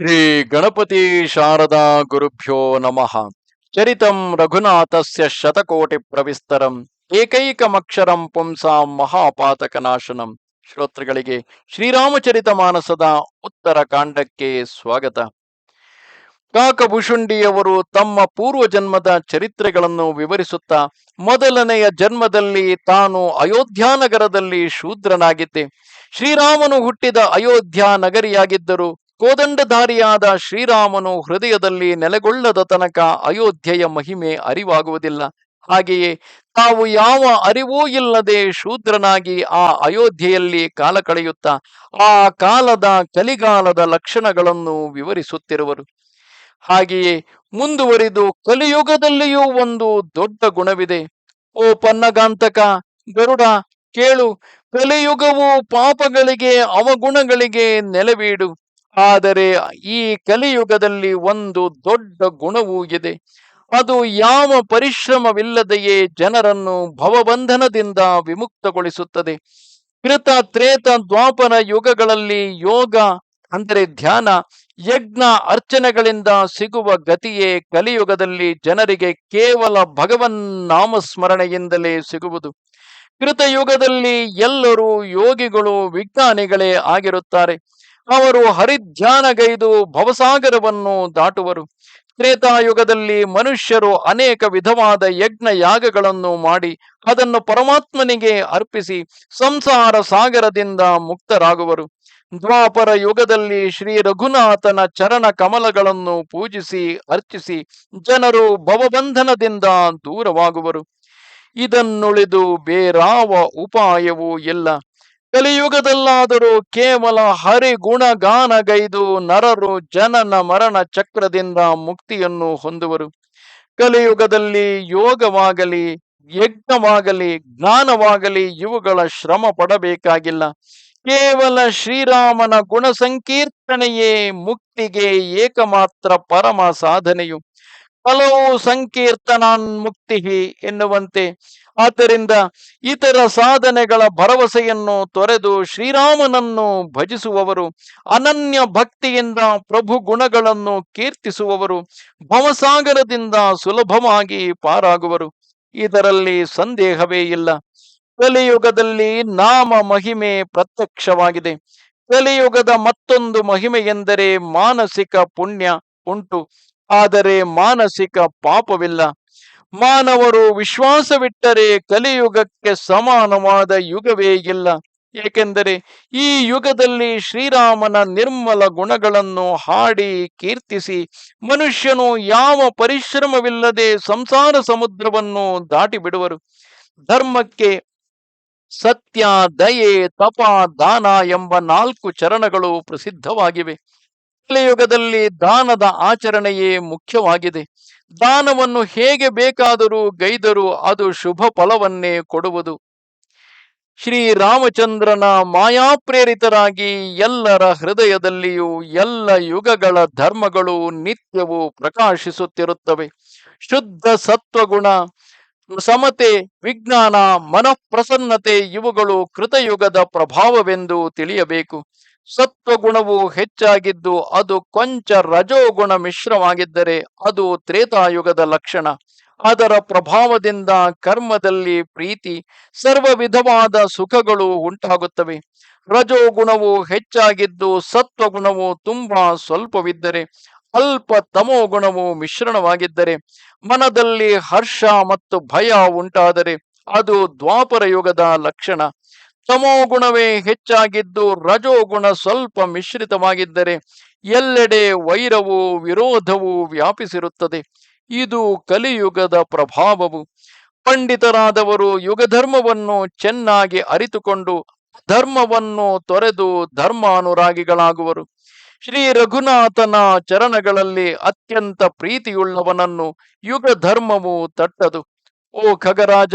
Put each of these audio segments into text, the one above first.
ಶ್ರೀ ಗಣಪತಿ ಶಾರದಾ ಗುರುಭ್ಯೋ ನಮಃ. ಚರಿತಂ ರಘುನಾಥಸ್ಯ ಶತಕೋಟಿ ಪ್ರವಿಸ್ತರಂ ಏಕೈಕಮಕ್ಷರಂ ಮಹಾಪಾತಕ ಮಹಾಪಾತಕನಾಶನಂ. ಶ್ರೋತೃಗಳಿಗೆ ಶ್ರೀರಾಮಚರಿತ ಮಾನಸದ ಉತ್ತರ ಕಾಂಡಕ್ಕೆ ಸ್ವಾಗತ. ಕಾಕಭುಷುಂಡಿಯವರು ತಮ್ಮ ಪೂರ್ವ ಜನ್ಮದ ಚರಿತ್ರೆಗಳನ್ನು ವಿವರಿಸುತ್ತಾ, ಮೊದಲನೆಯ ಜನ್ಮದಲ್ಲಿ ತಾನು ಅಯೋಧ್ಯ ನಗರದಲ್ಲಿ ಶೂದ್ರನಾಗಿದ್ದೆ. ಶ್ರೀರಾಮನು ಹುಟ್ಟಿದ ಅಯೋಧ್ಯ ನಗರಿಯಾಗಿದ್ದರು ಕೋದಂಡಧಾರಿಯಾದ ಶ್ರೀರಾಮನು ಹೃದಯದಲ್ಲಿ ನೆಲೆಗೊಳ್ಳದ ತನಕ ಅಯೋಧ್ಯೆಯ ಮಹಿಮೆ ಅರಿವಾಗುವುದಿಲ್ಲ. ಹಾಗೆಯೇ ತಾವು ಯಾವ ಅರಿವೂ ಇಲ್ಲದೆ ಶೂದ್ರನಾಗಿ ಆ ಅಯೋಧ್ಯೆಯಲ್ಲಿ ಕಾಲ ಕಳೆಯುತ್ತಾ ಆ ಕಾಲದ ಕಲಿಗಾಲದ ಲಕ್ಷಣಗಳನ್ನು ವಿವರಿಸುತ್ತಿರುವರು. ಹಾಗೆಯೇ ಮುಂದುವರಿದು ಕಲಿಯುಗದಲ್ಲಿಯೂ ಒಂದು ದೊಡ್ಡ ಗುಣವಿದೆ. ಓ ಪನ್ನಗಾಂತಕ, ಗರುಡ, ಕೇಳು, ಕಲಿಯುಗವು ಪಾಪಗಳಿಗೆ ಅವಗುಣಗಳಿಗೆ ನೆಲೆವೀಡು. ಆದರೆ ಈ ಕಲಿಯುಗದಲ್ಲಿ ಒಂದು ದೊಡ್ಡ ಗುಣವೂ ಇದೆ. ಅದು ಯಾವ ಪರಿಶ್ರಮವಿಲ್ಲದೆಯೇ ಜನರನ್ನು ಭವಬಂಧನದಿಂದ ವಿಮುಕ್ತಗೊಳಿಸುತ್ತದೆ. ಕೃತ, ತ್ರೇತ, ದ್ವಾಪರ ಯುಗಗಳಲ್ಲಿ ಯೋಗ ಅಂದರೆ ಧ್ಯಾನ, ಯಜ್ಞ ಅರ್ಚನೆಗಳಿಂದ ಸಿಗುವ ಗತಿಯೇ ಕಲಿಯುಗದಲ್ಲಿ ಜನರಿಗೆ ಕೇವಲ ಭಗವನ್ ನಾಮಸ್ಮರಣೆಯಿಂದಲೇ ಸಿಗುವುದು ಕೃತಯುಗದಲ್ಲಿ ಎಲ್ಲರೂ ಯೋಗಿಗಳು ವಿಜ್ಞಾನಿಗಳೇ ಆಗಿರುತ್ತಾರೆ. ಅವರು ಹರಿಧ್ಯಾನಗೈದು ಭವಸಾಗರವನ್ನು ದಾಟುವರು. ತ್ರೇತಾಯುಗದಲ್ಲಿ ಮನುಷ್ಯರು ಅನೇಕ ವಿಧವಾದ ಯಜ್ಞ ಯಾಗಗಳನ್ನು ಮಾಡಿ ಅದನ್ನು ಪರಮಾತ್ಮನಿಗೆ ಅರ್ಪಿಸಿ ಸಂಸಾರ ಸಾಗರದಿಂದ ಮುಕ್ತರಾಗುವರು. ದ್ವಾಪರ ಯುಗದಲ್ಲಿ ಶ್ರೀ ರಘುನಾಥನ ಚರಣ ಕಮಲಗಳನ್ನು ಪೂಜಿಸಿ ಅರ್ಚಿಸಿ ಜನರು ಭವಬಂಧನದಿಂದ ದೂರವಾಗುವರು. ಇದನ್ನುಳಿದು ಬೇರಾವ ಉಪಾಯವೂ ಇಲ್ಲ. ಕಲಿಯುಗದಲ್ಲಾದರೂ ಕೇವಲ ಹರಿಗುಣಗಾನಗೈದು ನರರು ಜನನ ಮರಣ ಚಕ್ರದಿಂದ ಮುಕ್ತಿಯನ್ನು ಹೊಂದುವರು. ಕಲಿಯುಗದಲ್ಲಿ ಯೋಗವಾಗಲಿ, ಯಜ್ಞವಾಗಲಿ, ಜ್ಞಾನವಾಗಲಿ ಇವುಗಳ ಶ್ರಮ ಪಡಬೇಕಾಗಿಲ್ಲ. ಕೇವಲ ಶ್ರೀರಾಮನ ಗುಣ ಸಂಕೀರ್ತನೆಯೇ ಮುಕ್ತಿಗೆ ಏಕಮಾತ್ರ ಪರಮ ಸಾಧನೆಯು. ಫಲವು ಸಂಕೀರ್ತನಾನ್ ಮುಕ್ತಿ ಎನ್ನುವಂತೆ. ಆದ್ದರಿಂದ ಇತರ ಸಾಧನೆಗಳ ಭರವಸೆಯನ್ನು ತೊರೆದು ಶ್ರೀರಾಮನನ್ನು ಭಜಿಸುವವರು, ಅನನ್ಯ ಭಕ್ತಿಯಿಂದ ಪ್ರಭು ಗುಣಗಳನ್ನು ಕೀರ್ತಿಸುವವರು, ಭವಸಾಗರದಿಂದ ಸುಲಭವಾಗಿ ಪಾರಾಗುವರು. ಇದರಲ್ಲಿ ಸಂದೇಹವೇ ಇಲ್ಲ. ಕಲಿಯುಗದಲ್ಲಿ ನಾಮ ಮಹಿಮೆ ಪ್ರತ್ಯಕ್ಷವಾಗಿದೆ. ಕಲಿಯುಗದ ಮತ್ತೊಂದು ಮಹಿಮೆ ಎಂದರೆ ಮಾನಸಿಕ ಪುಣ್ಯ ಉಂಟು. ಆದರೆ ಮಾನಸಿಕ ಪಾಪವಿಲ್ಲ. ಮಾನವರು ವಿಶ್ವಾಸವಿಟ್ಟರೆ ಕಲಿಯುಗಕ್ಕೆ ಸಮಾನವಾದ ಯುಗವೇ ಇಲ್ಲ. ಏಕೆಂದರೆ ಈ ಯುಗದಲ್ಲಿ ಶ್ರೀರಾಮನ ನಿರ್ಮಲ ಗುಣಗಳನ್ನು ಹಾಡಿ ಕೀರ್ತಿಸಿ ಮನುಷ್ಯನು ಯಾವ ಪರಿಶ್ರಮವಿಲ್ಲದೆ ಸಂಸಾರ ಸಮುದ್ರವನ್ನು ದಾಟಿ ಬಿಡುವರು ಧರ್ಮಕ್ಕೆ ಸತ್ಯ, ದಯೆ, ತಪ, ದಾನ ಎಂಬ ನಾಲ್ಕು ಚರಣಗಳು ಪ್ರಸಿದ್ಧವಾಗಿವೆ. ಕಲಿಯುಗದಲ್ಲಿ ದಾನದ ಆಚರಣೆಯೇ ಮುಖ್ಯವಾಗಿದೆ. ದಾನವನ್ನು ಹೇಗೆ ಬೇಕಾದರೂ ಗೈದರೂ ಅದು ಶುಭ ಫಲವನ್ನೇ ಕೊಡುವುದು. ಶ್ರೀರಾಮಚಂದ್ರನ ಮಾಯಾಪ್ರೇರಿತರಾಗಿ ಎಲ್ಲರ ಹೃದಯದಲ್ಲಿಯೂ ಎಲ್ಲ ಯುಗಗಳ ಧರ್ಮಗಳು ನಿತ್ಯವೂ ಪ್ರಕಾಶಿಸುತ್ತಿರುತ್ತವೆ. ಶುದ್ಧ ಸತ್ವಗುಣ, ಸಮತೆ, ವಿಜ್ಞಾನ, ಮನಃಪ್ರಸನ್ನತೆ ಇವುಗಳು ಕೃತಯುಗದ ಪ್ರಭಾವವೆಂದು ತಿಳಿಯಬೇಕು. ಸತ್ವಗುಣವು ಹೆಚ್ಚಾಗಿದ್ದು ಅದು ಕೊಂಚ ರಜೋಗುಣ ಮಿಶ್ರವಾಗಿದ್ದರೆ ಅದು ತ್ರೇತಾಯುಗದ ಲಕ್ಷಣ. ಅದರ ಪ್ರಭಾವದಿಂದ ಕರ್ಮದಲ್ಲಿ ಪ್ರೀತಿ ಸರ್ವ ವಿಧವಾದ ಸುಖಗಳು ಉಂಟಾಗುತ್ತವೆ. ರಜೋಗುಣವು ಹೆಚ್ಚಾಗಿದ್ದು ಸತ್ವಗುಣವು ತುಂಬಾ ಸ್ವಲ್ಪವಿದ್ದರೆ, ಅಲ್ಪ ತಮೋ ಗುಣವು ಮಿಶ್ರಣವಾಗಿದ್ದರೆ, ಮನದಲ್ಲಿ ಹರ್ಷ ಮತ್ತು ಭಯ ಉಂಟಾದರೆ ಅದು ದ್ವಾಪರ ಯುಗದ ಲಕ್ಷಣ. ತಮೋ ಗುಣವೇ ಹೆಚ್ಚಾಗಿದ್ದು ರಜೋಗುಣ ಸ್ವಲ್ಪ ಮಿಶ್ರಿತವಾಗಿದ್ದರೆ ಎಲ್ಲೆಡೆ ವೈರವು ವಿರೋಧವು ವ್ಯಾಪಿಸಿರುತ್ತದೆ. ಇದು ಕಲಿಯುಗದ ಪ್ರಭಾವವು. ಪಂಡಿತರಾದವರು ಯುಗಧರ್ಮವನ್ನು ಚೆನ್ನಾಗಿ ಅರಿತುಕೊಂಡು ಧರ್ಮವನ್ನು ತೊರೆದು ಧರ್ಮಾನುರಾಗಿಗಳಾಗುವರು. ಶ್ರೀ ರಘುನಾಥನ ಚರಣಗಳಲ್ಲಿ ಅತ್ಯಂತ ಪ್ರೀತಿಯುಳ್ಳವನನ್ನು ಯುಗ ಧರ್ಮವು ತಟ್ಟದು. ಓ ಖಗರಾಜ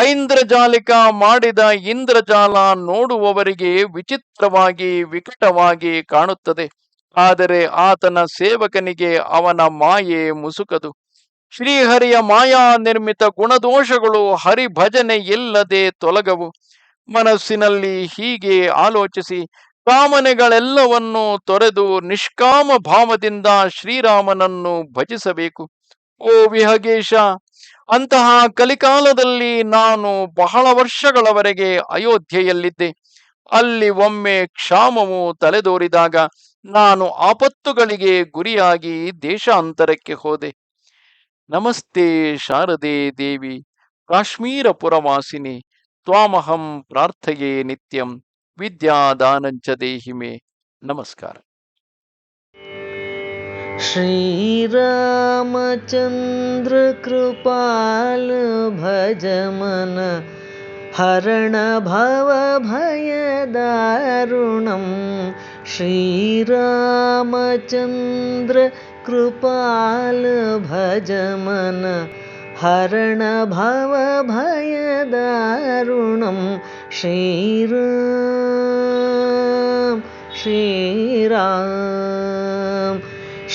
ಐಂದ್ರಜಾಲಿಕ ಮಾಡಿದ ಇಂದ್ರಜಾಲ ನೋಡುವವರಿಗೆ ವಿಚಿತ್ರವಾಗಿ, ವಿಕಟವಾಗಿ ಕಾಣುತ್ತದೆ. ಆದರೆ ಆತನ ಸೇವಕನಿಗೆ ಅವನ ಮಾಯೆ ಮುಸುಕದು. ಶ್ರೀಹರಿಯ ಮಾಯಾ ನಿರ್ಮಿತ ಗುಣದೋಷಗಳು ಹರಿಭಜನೆ ಇಲ್ಲದೆ ತೊಲಗವು. ಮನಸ್ಸಿನಲ್ಲಿ ಹೀಗೆ ಆಲೋಚಿಸಿ, ಕಾಮನೆಗಳೆಲ್ಲವನ್ನು ತೊರೆದು ನಿಷ್ಕಾಮ ಭಾವದಿಂದ ಶ್ರೀರಾಮನನ್ನು ಭಜಿಸಬೇಕು. ಓ ವಿಹಗೇಶ ಅಂತಹ ಕಲಿಕಾಲದಲ್ಲಿ ನಾನು ಬಹಳ ವರ್ಷಗಳವರೆಗೆ ಅಯೋಧ್ಯೆಯಲ್ಲಿದ್ದೆ. ಅಲ್ಲಿ ಒಮ್ಮೆ ಕ್ಷಾಮವು ತಲೆದೋರಿದಾಗ ನಾನು ಆಪತ್ತುಗಳಿಗೆ ಗುರಿಯಾಗಿ ದೇಶಾಂತರಕ್ಕೆ ಹೋದೆ. ನಮಸ್ತೆ ಶಾರದೆ ದೇವಿ ಕಾಶ್ಮೀರ ಪುರವಾಸಿನಿ ತ್ವಾಮಹಂ ಪ್ರಾರ್ಥೆಯೇ ನಿತ್ಯಂ, ವಿದ್ಯಾದಾನಂಚ ದೇಹಿಮೆ. ನಮಸ್ಕಾರ. श्रीरामचन्द्रकृपाल कृपाल भजम हरणभवभयद ऋणं श्रीरामचन्द्र कृपाल भजम हरणभवभयद ऋणं